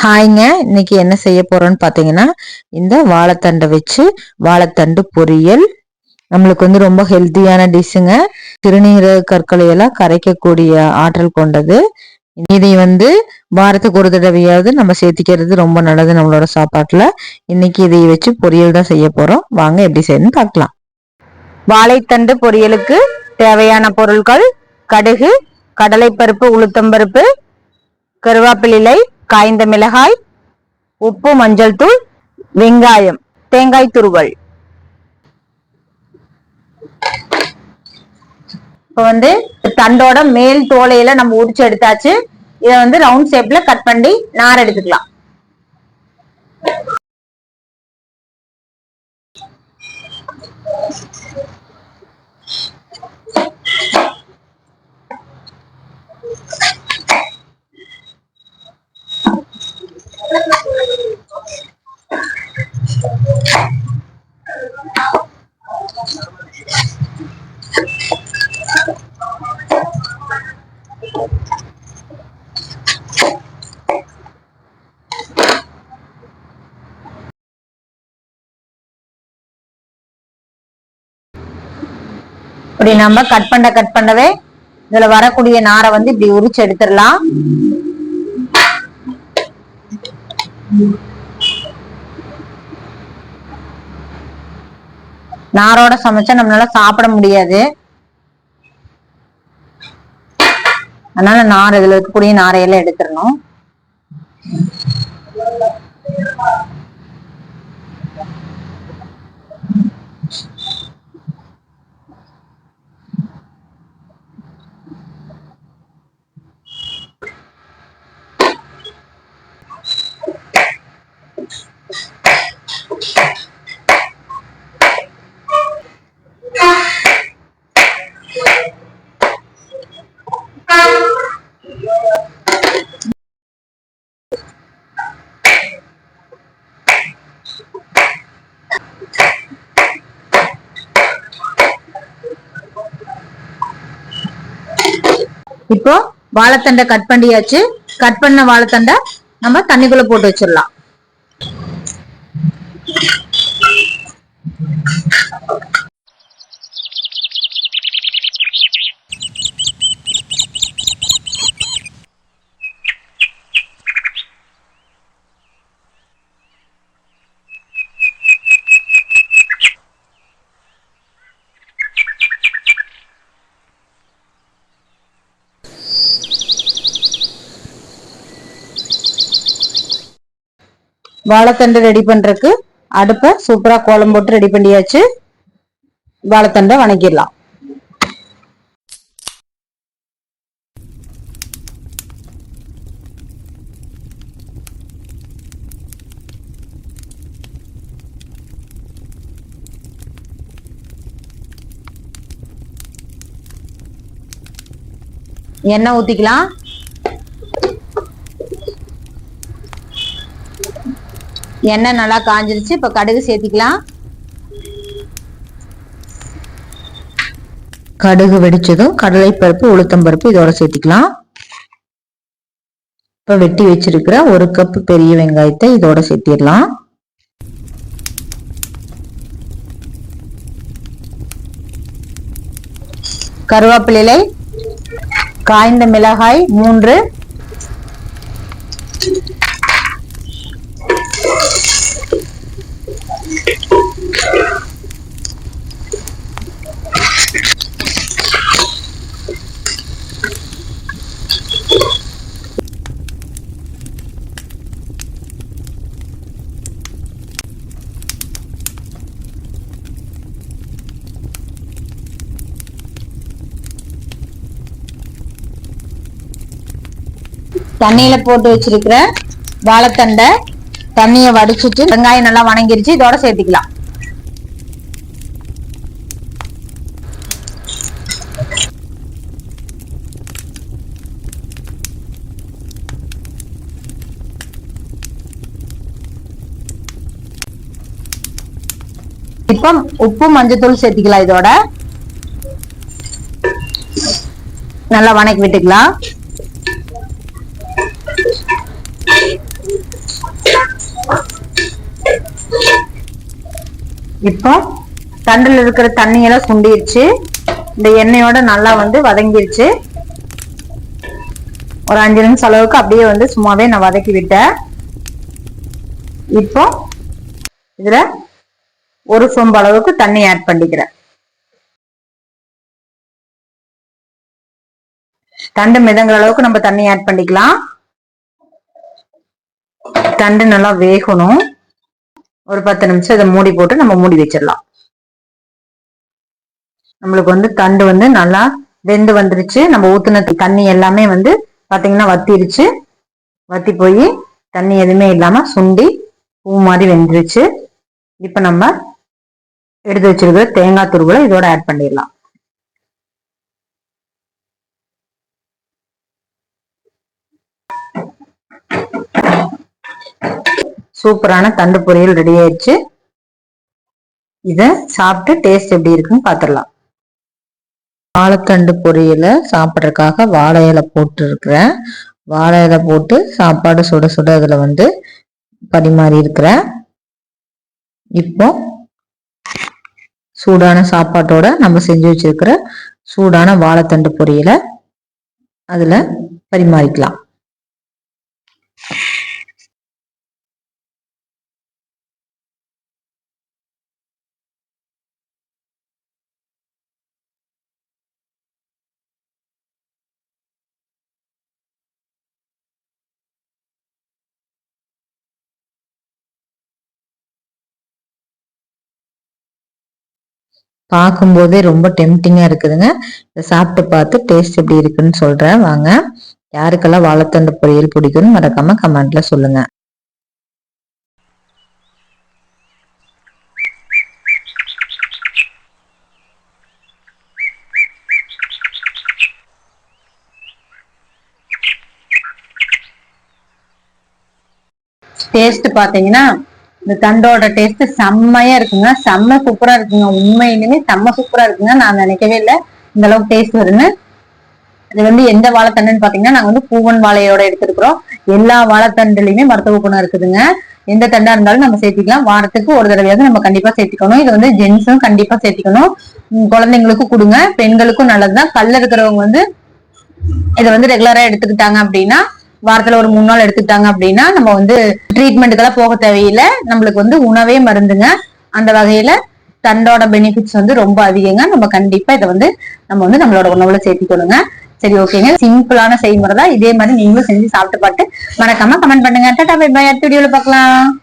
ஹாய்ங்க. இன்னைக்கு என்ன செய்ய போறோம்னு பார்த்தீங்கன்னா இந்த வாழைத்தண்டை வச்சு வாழைத்தண்டு பொரியல். நம்மளுக்கு வந்து ரொம்ப ஹெல்த்தியான டிஷ்ஷுங்க. சிறுநீரக கற்களை எல்லாம் கரைக்கக்கூடிய ஆற்றல் கொண்டது. இதை வந்து வாரத்துக்கு ஒரு தடவையாவது நம்ம சேர்த்திக்கிறது ரொம்ப நல்லது நம்மளோட சாப்பாட்டுல. இன்னைக்கு இதை வச்சு பொரியல் தான் செய்ய போறோம். வாங்க எப்படி செய்யணும்னு பார்க்கலாம். வாழைத்தண்டு பொரியலுக்கு தேவையான பொருட்கள் கடுகு கடலைப்பருப்பு உளுத்தம்பருப்பு கருவேப்பிலை காய்ந்த மிளகாய் உப்பு மஞ்சள் தூள் வெங்காயம் தேங்காய் துருவல். இப்போ வந்து தண்டோட மேல் தோலையில நம்ம உரிச்சு எடுத்தாச்சு. இதை வந்து ரவுண்ட் ஷேப்ல கட் பண்ணி நார் எடுத்துக்கலாம். இப்படி நம்ம கட் பண்ண கட் பண்ணவே இதுல வரக்கூடிய நாரை வந்து இப்படி உரிச்சு எடுத்துடலாம். நாரோட சமைச்சா நம்மளால சாப்பிட முடியாது. அதனால நார் இதுல இருக்கக்கூடிய நாரையெல்லாம் எடுத்துடணும் இப்போ வாழைத்தண்டை கட் பண்ணியாச்சு. கட் பண்ண வாழைத்தண்டை நம்ம தண்ணிக்குள்ள போட்டு வச்சிடலாம். வாழைத்தண்டை ரெடி பண்றதுக்கு அடுப்பை சூப்பரா கோலம் போட்டு ரெடி பண்ணியாச்சு. வாழைத்தண்டை வணக்கிடலாம். எண்ணெய் ஊத்திக்கலாம். எண்ணெய் நல்லா காஞ்சிருச்சு. இப்ப கடுகு சேர்த்திக்கலாம். கடுகு வெடிச்சதும் கடலைப்பருப்பு உளுத்தம்பருப்பு இதோட சேர்த்திக்கலாம். இப்ப வெட்டி வச்சிருக்கிற ஒரு கப் பெரிய வெங்காயத்தை இதோட சேர்த்திடலாம். கருவேப்பிலை காய்ந்த மிளகாய் மூன்று. தண்ணியில போட்டு வச்சிருக்கிற வாழைத்தண்டை தண்ணிய வடிச்சிட்டு வெங்காயம் நல்லா வணங்கிருச்சு இதோட சேர்த்துக்கலாம். இப்போ உப்பு மஞ்சத்தூள் சேர்த்துக்கலாம் இதோட. நல்லா வணக்கி விட்டுக்கலாம். இப்போ தண்டில் இருக்கிற தண்ணியெல்லாம் சுண்டிருச்சு. இந்த எண்ணெயோட நல்லா வந்து வதங்கிருச்சு. ஒரு அஞ்சு நிமிஷம் அளவுக்கு அப்படியே வந்து சும்மாவே நான் வதக்கி விட்டேன். இப்போ இதுல ஒரு சொம்பு அளவுக்கு தண்ணி ஆட் பண்ணிக்கிறேன். தண்டு மிதங்கிற அளவுக்கு நம்ம தண்ணி ஆட் பண்ணிக்கலாம். தண்டு நல்லா வேகணும். ஒரு பத்து நிமிஷம் இதை மூடி போட்டு நம்ம மூடி வச்சிடலாம். நம்மளுக்கு வந்து தண்டு வந்து நல்லா வெந்து வந்துருச்சு. நம்ம ஊத்துன தண்ணி எல்லாமே வந்து பாத்தீங்கன்னா வத்திருச்சு. வத்தி போய் தண்ணி எதுவுமே இல்லாம சுண்டி பூ மாதிரி வெந்துருச்சு. இப்ப நம்ம எடுத்து வச்சிருக்கிற தேங்காய் துருவலை இதோட ஆட் பண்ணிடலாம். சூப்பரான தண்டு பொரியல் ரெடி ஆயிடுச்சு. இதை சாப்பிட்டு டேஸ்ட் எப்படி இருக்குன்னு பார்த்துடலாம் வாழைத்தண்டு பொரியலை சாப்பிட்றதுக்காக வாழை இலை போட்டுருக்குறேன். வாழை இலை போட்டு சாப்பாடு சுட சுட அதில் வந்து பரிமாறி இருக்கிறேன். இப்போ சூடான சாப்பாட்டோட நம்ம செஞ்சு வச்சிருக்கிற சூடான வாழைத்தண்டு பொரியலை அதில் பரிமாறிக்கலாம். பார்க்கும்போதே ரொம்ப டெம்டிங்காக இருக்குதுங்க. இதை சாப்பிட்டு பார்த்து டேஸ்ட் எப்படி இருக்குன்னு சொல்கிறேன் வாங்க. யாருக்கெல்லாம் வாழைத்தண்டு பொரியல் பிடிக்கும்னு மறக்காமல் கமெண்ட்ல சொல்லுங்க. டேஸ்ட் பாத்தீங்கன்னா இந்த தண்டோட டேஸ்ட் செம்மையா இருக்குங்க. செம்ம சூப்பரா இருக்குங்க. உண்மையிலுமே செம்ம சூப்பரா இருக்குங்க. நான் நினைக்கவே இல்லை. இந்த அளவுக்கு டேஸ்ட் வருங்க இது வந்து எந்த வாழைத்தண்டுன்னு பாத்தீங்கன்னா நாங்க வந்து பூவன் வாழையோட எடுத்திருக்கிறோம். எல்லா வாழைத்தண்டுலயுமே மருத்துவ குணம் இருக்குதுங்க. எந்த தண்டா இருந்தாலும் நம்ம சேர்த்திக்கலாம். வாரத்துக்கு ஒரு தடவையாவது நம்ம கண்டிப்பா சேர்த்திக்கணும். இது வந்து ஜென்ஸும் கண்டிப்பா சேர்த்திக்கணும். குழந்தைங்களுக்கும் கொடுங்க. பெண்களுக்கும் நல்லதுதான். கல்ல இருக்கிறவங்க வந்து இதை வந்து ரெகுலரா எடுத்துக்கிட்டாங்க அப்படின்னா வாரத்துல ஒரு மூணு நாள் எடுத்துக்கிட்டாங்க அப்படின்னா நம்ம வந்து ட்ரீட்மெண்ட்டுக்கெல்லாம் போக தேவையில்லை. நம்மளுக்கு வந்து உணவே மருந்துங்க. அந்த வகையில தண்டோட பெனிஃபிட்ஸ் வந்து ரொம்ப அதிகங்க. நம்ம கண்டிப்பா இதை வந்து நம்ம வந்து நம்மளோட உணவுல சேர்த்திக்கணுங்க. சரி ஓகேங்க. சிம்பிளான செய்முறை தான் இதே மாதிரி நீங்களும் செஞ்சு சாப்பிட்டு பார்த்து மறக்காம கமெண்ட் பண்ணுங்க. டாடா பை பை அடுத்த வீடியோல பார்க்கலாம்.